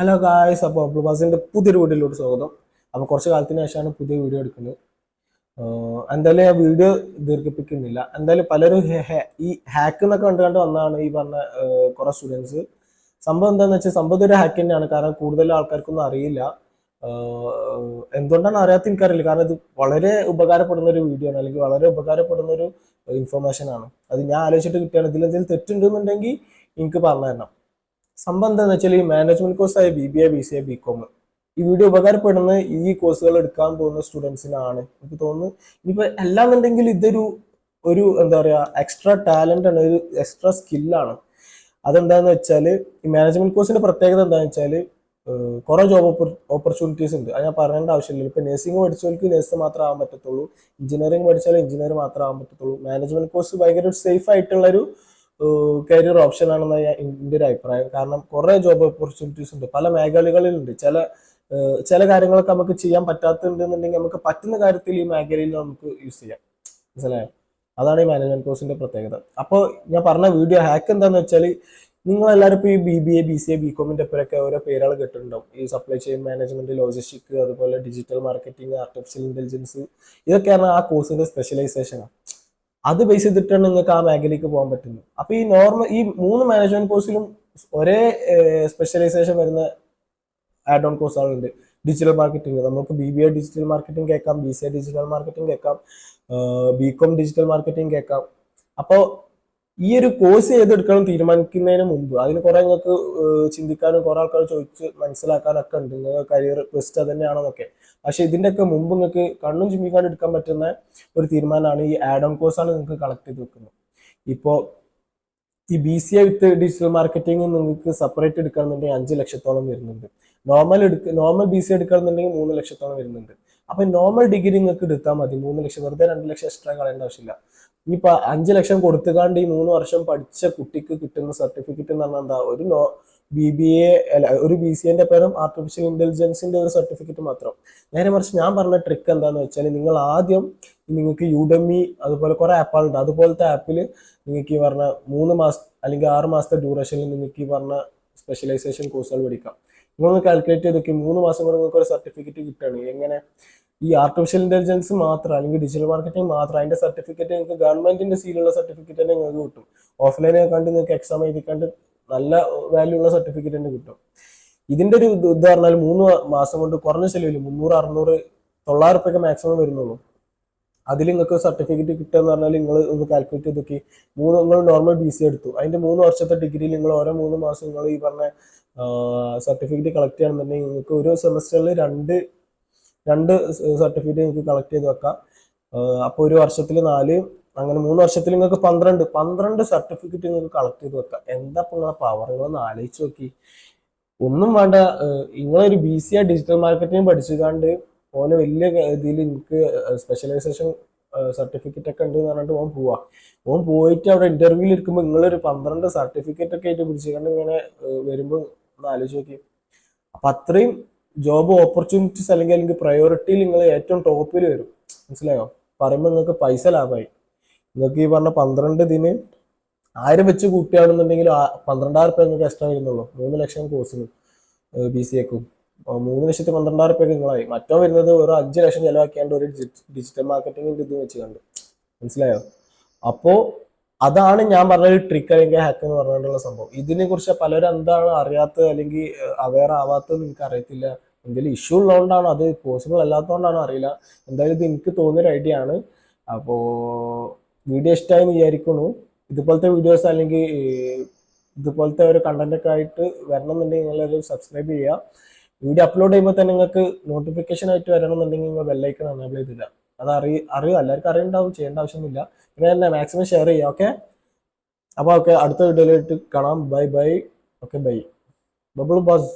Hello guys അപ്പോൾ അബ്ദുൾ ബാസിന്റെ പുതിയൊരു വീഡിയോയിലോട്ട് സ്വാഗതം. അപ്പോൾ കുറച്ച് കാലത്തിന് ശേഷമാണ് പുതിയ വീഡിയോ എടുക്കുന്നത്. എന്തായാലും ഞാൻ വീഡിയോ ദീർഘിപ്പിക്കുന്നില്ല. എന്തായാലും പലരും ഈ ഹാക്ക് എന്നൊക്കെ കണ്ട് കണ്ട് വന്നതാണ് ഈ പറഞ്ഞ കുറെ സ്റ്റുഡൻസ് സംഭവം എന്താണെന്ന് വെച്ചാൽ സംഭവം ഒരു ഹാക്ക് തന്നെയാണ്. കാരണം കൂടുതൽ ആൾക്കാർക്കൊന്നും അറിയില്ല. എന്തുകൊണ്ടാണ് അറിയാത്ത എനിക്കറിയില്ല. കാരണം ഇത് വളരെ ഉപകാരപ്പെടുന്ന ഒരു വീഡിയോ ആണ്. അല്ലെങ്കിൽ വളരെ ഉപകാരപ്പെടുന്ന ഒരു ഇൻഫർമേഷൻ ആണ്. അത് ഞാൻ ആലോചിച്ചിട്ട് കിട്ടിയാണ്. ഇതിലെന്തെങ്കിലും തെറ്റുണ്ടെന്നുണ്ടെങ്കിൽ എനിക്ക് പറഞ്ഞു തരണം. സംഭവം വെച്ചാൽ ഈ management കോഴ്സായ B B A B C A B com ഈ വീഡിയോ ഉപകാരപ്പെടുന്ന ഈ കോഴ്സുകൾ എടുക്കാൻ പോകുന്ന സ്റ്റുഡൻസിനാണ് എനിക്ക് തോന്നുന്നു ഇനിയിപ്പോ അല്ലാന്നുണ്ടെങ്കിൽ ഇതൊരു ഒരു എന്താ പറയാ എക്സ്ട്രാ ടാലന്റ് ആണ് ഒരു എക്സ്ട്രാ സ്കില്ലാണ് അതെന്താന്ന് വെച്ചാൽ ഈ മാനേജ്മെന്റ് കോഴ്സിന്റെ പ്രത്യേകത എന്താണെന്ന് വെച്ചാൽ കുറെ ജോബ് ഓപ്പർച്യൂണിറ്റീസ് ഉണ്ട്. അത് ഞാൻ പറയേണ്ട ആവശ്യമില്ല. ഇപ്പൊ നഴ്സിംഗ് പഠിച്ചവർക്ക് നഴ്സ് മാത്രമേ ആവാൻ പറ്റത്തുള്ളൂ. എഞ്ചിനീയറിംഗ് പഠിച്ചാൽ എഞ്ചിനീയർ മാത്രമേ ആവാൻ പറ്റത്തുള്ളൂ. മാനേജ്മെന്റ് കോഴ്സ് ഭയങ്കര സേഫ് ആയിട്ടുള്ള ഒരു കരിയർ ഓപ്ഷൻ ആണെന്ന് എന്റെ ഒരു അഭിപ്രായം. കാരണം കുറെ ജോബ് ഓപ്പർച്യൂണിറ്റീസ് ഉണ്ട്. പല മേഖലകളിലുണ്ട്. ചില ചില കാര്യങ്ങളൊക്കെ നമുക്ക് ചെയ്യാൻ പറ്റാത്തുണ്ടെന്നുണ്ടെങ്കിൽ നമുക്ക് പറ്റുന്ന കാര്യത്തിൽ ഈ മേഖലയിൽ നമുക്ക് യൂസ് ചെയ്യാം. മനസ്സിലായോ? അതാണ് ഈ മാനേജ്മെന്റ് കോഴ്സിന്റെ പ്രത്യേകത. അപ്പോൾ ഞാൻ പറഞ്ഞ വീഡിയോ ഹാക്ക് എന്താന്ന് വെച്ചാൽ നിങ്ങൾ എല്ലാവരും ഇപ്പോൾ ഈ B B A B C A B കോമിന്റെ ഒപ്പരൊക്കെ ഓരോ പേരുകൾ കേട്ടിട്ടുണ്ടാവും. ഈ സപ്ലൈ ചെയിൻ മാനേജ്മെന്റ് ലോജിസ്റ്റിക് അതുപോലെ ഡിജിറ്റൽ മാർക്കറ്റിംഗ് ആർട്ടിഫിഷ്യൽ ഇന്റലിജൻസ് ഇതൊക്കെയാണ് ആ കോഴ്സിന്റെ സ്പെഷ്യലൈസേഷൻ അത് ബേസ് ചെയ്തിട്ടാണ് നിങ്ങൾക്ക് ആ മേഖലയ്ക്ക് പോകാൻ പറ്റുന്നത്. അപ്പൊ ഈ നോർമൽ ഈ മൂന്ന് മാനേജ്മെന്റ് കോഴ്സിലും ഒരേ സ്പെഷ്യലൈസേഷൻ വരുന്ന ആഡ് ഓൺ കോഴ്സുകളുണ്ട് ഡിജിറ്റൽ മാർക്കറ്റിംഗ് നമുക്ക് B B A digital marketing കേൾക്കാം B C A digital marketing കേൾക്കാം ബി കോം ഡിജിറ്റൽ മാർക്കറ്റിംഗ് കേൾക്കാം. അപ്പോൾ ഈ ഒരു കോഴ്സ് ഏതെടുക്കണം തീരുമാനിക്കുന്നതിന് മുമ്പ് അതിന് കുറെ നിങ്ങൾക്ക് ചിന്തിക്കാനും കുറെ ആൾക്കാർ ചോദിച്ച് മനസ്സിലാക്കാനൊക്കെ ഉണ്ട്. നിങ്ങൾ കരിയർ ബെസ്റ്റ് തന്നെയാണെന്നൊക്കെ പക്ഷെ ഇതിന്റെയൊക്കെ മുമ്പ് നിങ്ങൾക്ക് കണ്ണും ചിമ്മിക്കാണ്ട് എടുക്കാൻ പറ്റുന്ന ഒരു തീരുമാനമാണ് ഈ ആഡ് ഓൺ കോഴ്സാണ് നിങ്ങൾക്ക് കളക്ട് ചെയ്ത് വെക്കുന്നത്. ഇപ്പോൾ ഈ B C A with digital marketing നിങ്ങൾക്ക് സെപ്പറേറ്റ് എടുക്കണമെന്നുണ്ടെങ്കിൽ അഞ്ച് ലക്ഷത്തോളം വരുന്നുണ്ട്. നോർമൽ എടുക്ക നോർമൽ ബി സി എടുക്കണമെന്നുണ്ടെങ്കിൽ മൂന്ന് ലക്ഷത്തോളം വരുന്നുണ്ട്. അപ്പൊ നോർമൽ ഡിഗ്രി നിങ്ങൾക്ക് എടുത്താൽ മതി. മൂന്ന് ലക്ഷം വെറുതെ രണ്ട് ലക്ഷം എക്സ്ട്രാ കളയേണ്ട ആവശ്യമില്ല. ഇനിയിപ്പോ അഞ്ച് ലക്ഷം കൊടുത്തുകാണ്ട് ഈ മൂന്ന് വർഷം പഠിച്ച കുട്ടിക്ക് കിട്ടുന്ന സർട്ടിഫിക്കറ്റ് എന്ന് പറഞ്ഞാൽ എന്താ? ഒരു നോ ബി ബി എ അല്ല ഒരു ബി സി എന്റെ പേരും ആർട്ടിഫിഷ്യൽ ഇന്റലിജൻസിന്റെ ഒരു സർട്ടിഫിക്കറ്റ് മാത്രം. നേരെ മറിച്ച് ഞാൻ പറഞ്ഞ ട്രിക്ക് എന്താന്ന് വെച്ചാൽ നിങ്ങൾ ആദ്യം നിങ്ങൾക്ക് യുഡമി അതുപോലെ കുറെ ആപ്പുകളുണ്ട് അതുപോലത്തെ ആപ്പിൽ നിങ്ങൾക്ക് ഈ പറഞ്ഞ മൂന്ന് മാസം അല്ലെങ്കിൽ ആറ് മാസത്തെ ഡ്യൂറേഷനിൽ നിങ്ങൾക്ക് ഈ പറഞ്ഞ സ്പെഷ്യലൈസേഷൻ കോഴ്സുകൾ പഠിക്കാം. നിങ്ങളൊന്ന് കാൽക്കുലേറ്റ് ചെയ്ത് നോക്കി മൂന്ന് മാസം കൊണ്ട് നിങ്ങൾക്ക് ഒരു സർട്ടിഫിക്കറ്റ് കിട്ടുകയാണ് എങ്ങനെ? ഈ ആർട്ടിഫിഷ്യൽ ഇന്റലിജൻസ് മാത്രം അല്ലെങ്കിൽ ഡിജിറ്റൽ മാർക്കറ്റിംഗ് മാത്രം അതിന്റെ സർട്ടിഫിക്കറ്റ് നിങ്ങൾക്ക് ഗവൺമെന്റിന്റെ സീലുള്ള സർട്ടിഫിക്കറ്റ് തന്നെ നിങ്ങൾക്ക് കിട്ടും. ഓഫ്ലൈനെ കണ്ട് നിങ്ങൾക്ക് എക്സാം എഴുതിക്കാണ്ട് നല്ല വാല്യൂ ഉള്ള സർട്ടിഫിക്കറ്റ് തന്നെ കിട്ടും. ഇതിന്റെ ഒരു ഇത് പറഞ്ഞാൽ മൂന്ന് മാസം കൊണ്ട് കുറഞ്ഞ ചെലവിൽ മുന്നൂറ് അറുന്നൂറ് തൊള്ളായിരം റുപ്യൊക്കെ മാക്സിമം വരുന്നുള്ളൂ. അതിൽ നിങ്ങൾക്ക് സർട്ടിഫിക്കറ്റ് കിട്ടുക എന്ന് പറഞ്ഞാൽ നിങ്ങൾ ഒന്ന് കാൽക്കുലേറ്റ് ചെയ്ത് നോക്കി. മൂന്ന് നിങ്ങൾ നോർമൽ ബി സി എടുത്തു. അതിന്റെ മൂന്ന് വർഷത്തെ ഡിഗ്രിയിൽ നിങ്ങൾ ഓരോ മൂന്ന് മാസം നിങ്ങൾ ഈ പറഞ്ഞ സർട്ടിഫിക്കറ്റ് കളക്ട് ചെയ്യണമെന്നുണ്ടെങ്കിൽ നിങ്ങൾക്ക് ഒരു സെമസ്റ്ററിൽ രണ്ട് രണ്ട് സർട്ടിഫിക്കറ്റ് നിങ്ങൾക്ക് കളക്ട് ചെയ്ത് വെക്കാം. അപ്പോൾ ഒരു വർഷത്തിൽ നാല് അങ്ങനെ മൂന്ന് വർഷത്തിൽ നിങ്ങൾക്ക് പന്ത്രണ്ട് പന്ത്രണ്ട് സർട്ടിഫിക്കറ്റ് നിങ്ങൾക്ക് കളക്ട് ചെയ്ത് വെക്കാം. എന്താ ഇപ്പം നിങ്ങളെ പവർ നിങ്ങളൊന്ന് ആലോചിച്ച് നോക്കി. ഒന്നും വേണ്ട നിങ്ങളൊരു B C A digital marketing പഠിച്ചുകൊണ്ട് ഓന് വലിയ ഇതിൽ എനിക്ക് സ്പെഷ്യലൈസേഷൻ സർട്ടിഫിക്കറ്റ് ഒക്കെ ഉണ്ട് എന്ന് പറഞ്ഞിട്ട് ഓൻ പോവാ. ഓൻ പോയിട്ട് അവിടെ ഇന്റർവ്യൂവിൽ ഇരിക്കുമ്പോൾ നിങ്ങളൊരു പന്ത്രണ്ട് സർട്ടിഫിക്കറ്റ് ഒക്കെ ആയിട്ട് പിടിച്ചുകൊണ്ട് ഇങ്ങനെ വരുമ്പോൾ ഒന്ന് ആലോചിച്ച് നോക്കി. അപ്പൊ അത്രയും ജോബ് ഓപ്പർച്യൂണിറ്റീസ് അല്ലെങ്കിൽ അല്ലെങ്കിൽ പ്രയോറിറ്റിയിൽ നിങ്ങൾ ഏറ്റവും ടോപ്പിൽ വരും. മനസ്സിലായോ? പറയുമ്പോൾ നിങ്ങൾക്ക് പൈസ ലാഭമായി നിങ്ങൾക്ക് ഈ പറഞ്ഞ പന്ത്രണ്ട് ഇതിന് ആയിരം വെച്ച് കൂട്ടിയാണെന്നുണ്ടെങ്കിൽ പന്ത്രണ്ടായിരം റുപ്യ നിങ്ങൾക്ക് എക്സ്ട്രാ വരുന്നുള്ളൂ. മൂന്ന് ലക്ഷം കോഴ്സിന് ബി സി എക്കും മൂന്ന് ലക്ഷത്തി പന്ത്രണ്ടായിരം റുപ്യ നിങ്ങളായി. മറ്റോ വരുന്നത് ഒരു അഞ്ച് ലക്ഷം ചെലവാക്കിയാണ്ട് ഒരു ഡിജിറ്റൽ മാർക്കറ്റിംഗിന്റെ ഇത് വെച്ച് കണ്ട് മനസ്സിലായോ? അപ്പോ അതാണ് ഞാൻ പറഞ്ഞ ട്രിക്ക് അല്ലെങ്കിൽ ഹാക്ക് എന്ന് പറഞ്ഞിട്ടുള്ള സംഭവം. ഇതിനെ കുറിച്ച് പലരും എന്താണ് അറിയാത്തത് അല്ലെങ്കിൽ അവെയർ ആവാത്തത് നിങ്ങൾക്ക് അറിയത്തില്ല. എന്തെങ്കിലും ഇഷ്യൂ ഉള്ളതുകൊണ്ടാണോ അത് പോസിബിൾ അല്ലാത്തതുകൊണ്ടാണോ അറിയില്ല. എന്തായാലും ഇത് എനിക്ക് തോന്നിയൊരു ഐഡിയ ആണ്. അപ്പോ വീഡിയോ ഇഷ്ടമായി വിചാരിക്കുന്നു. ഇതുപോലത്തെ വീഡിയോസ് അല്ലെങ്കിൽ ഇതുപോലത്തെ ഒരു കണ്ടന്റ് ഒക്കെ ആയിട്ട് വരണം എന്നുണ്ടെങ്കിൽ നിങ്ങളൊരു സബ്സ്ക്രൈബ് ചെയ്യുക. വീഡിയോ അപ്ലോഡ് ചെയ്യുമ്പോൾ തന്നെ നിങ്ങൾക്ക് നോട്ടിഫിക്കേഷൻ ആയിട്ട് വരണമെന്നുണ്ടെങ്കിൽ നിങ്ങൾ ബെല്ലൈക്കൺ എനേബിൾ ചെയ്തില്ല അത് അറിയ അറിയുക എല്ലാവർക്കും അറിയുണ്ടാവും ചെയ്യേണ്ട ആവശ്യമൊന്നുമില്ല. പിന്നെ തന്നെ മാക്സിമം ഷെയർ ചെയ്യുക ഓക്കെ അപ്പോൾ ഓക്കെ അടുത്ത വീഡിയോയിലായിട്ട് കാണാം. Bye bye okay bye bubble bus